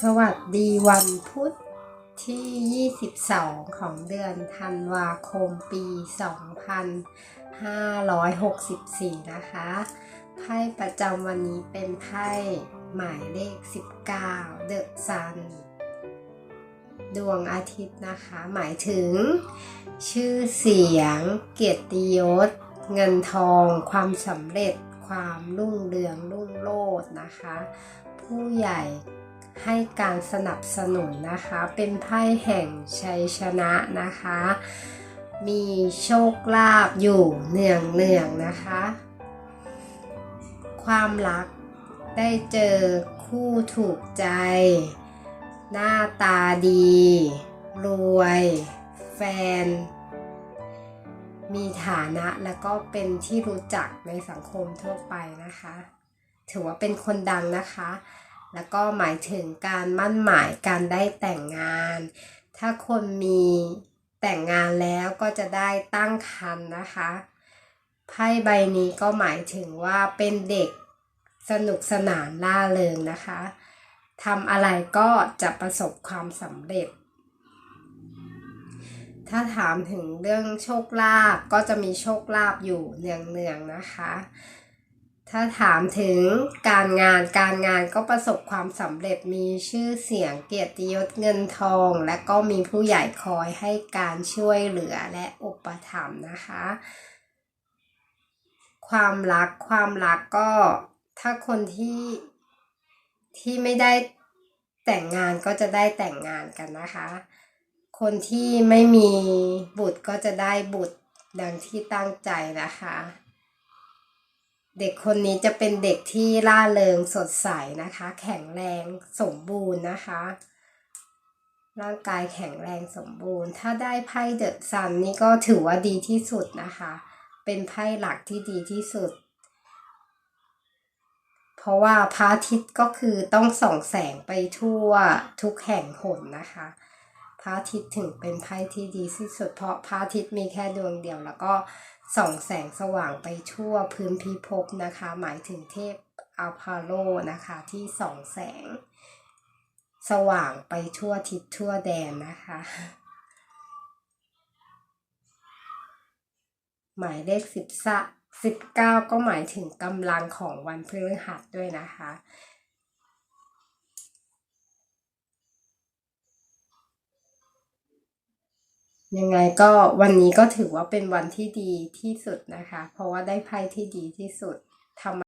สวัสดีวันพุธที่ 22 ของเดือนธันวาคมปี 2564 นะคะไพ่ประจำวันนี้เป็นไพ่หมายเลข 19 The Sun ดวงอาทิตย์นะคะ หมายถึง ชื่อเสียง เกียรติยศ เงินทอง ความสำเร็จ ความรุ่งเรืองรุ่งโรจน์นะคะ ผู้ใหญ่ ให้การสนับสนุนนะคะ เป็นไพ่แห่งชัยชนะนะคะ มีโชคลาภอยู่เนืองเนืองๆนะคะ ความรักได้เจอคู่ถูกใจ หน้าตาดี รวย แฟน มีฐานะแล้วก็เป็นที่รู้จักในสังคมทั่วไปนะคะ ถือว่าเป็นคนดังนะคะ แล้วก็หมายถึงการมั่นหมายการได้แต่งงาน ถ้าคนมีแต่งงานแล้วก็จะได้ตั้งครรภ์นะคะไพ่ใบนี้ก็หมายถึงว่าเป็นเด็กสนุกสนานล่าเริงนะคะทำอะไรก็จะประสบความสำเร็จ ถ้าถามถึงเรื่องโชคลาภก็จะมีโชคลาภอยู่เนืองๆนะคะ ถ้าถามถึงการงานการงานก็ประสบความสำเร็จมีชื่อเสียงเกียรติยศเงินทอง และก็มีผู้ใหญ่คอยให้การช่วยเหลือและอุปถัมภ์นะคะ ความรักความรักก็ถ้าคนที่ที่ไม่ได้แต่งงานก็จะได้แต่งงานกันนะคะ คนที่ไม่มีบุตรก็จะได้บุตรดังที่ตั้งใจนะคะ เด็กคนนี้จะเป็นเด็กที่ล่าเริงสดใสนะคะ แข็งแรงสมบูรณ์นะคะ ร่างกายแข็งแรงสมบูรณ์ ถ้าได้ไพ่เดอะซันนี่ก็ถือว่าดีที่สุดนะคะ เป็นไพ่หลักที่ดีที่สุด เพราะว่าพระอาทิตย์ก็คือต้องส่องแสงไปทั่วทุกแห่งหนนะคะพระอาทิตย์ถึงเป็นไพ่ที่ดีที่สุด เพราะพระอาทิตย์มีแค่ดวงเดียวแล้วก็ ส่องแสงสว่างไปทั่วพื้นพิภพนะคะ หมายถึงเทพอัลพาโลนะคะที่ส่องแสง สว่างไปทั่วทิศทั่วแดนนะคะ หมายเลขสิบสะสิบเก้าก็หมายถึงกำลังของวันพฤหัสด้วยนะคะ ยังไงก็วันนี้ก็ถือว่าเป็นวันที่ดีที่สุดนะคะ เพราะว่าได้ไพ่ที่ดีที่สุดทำ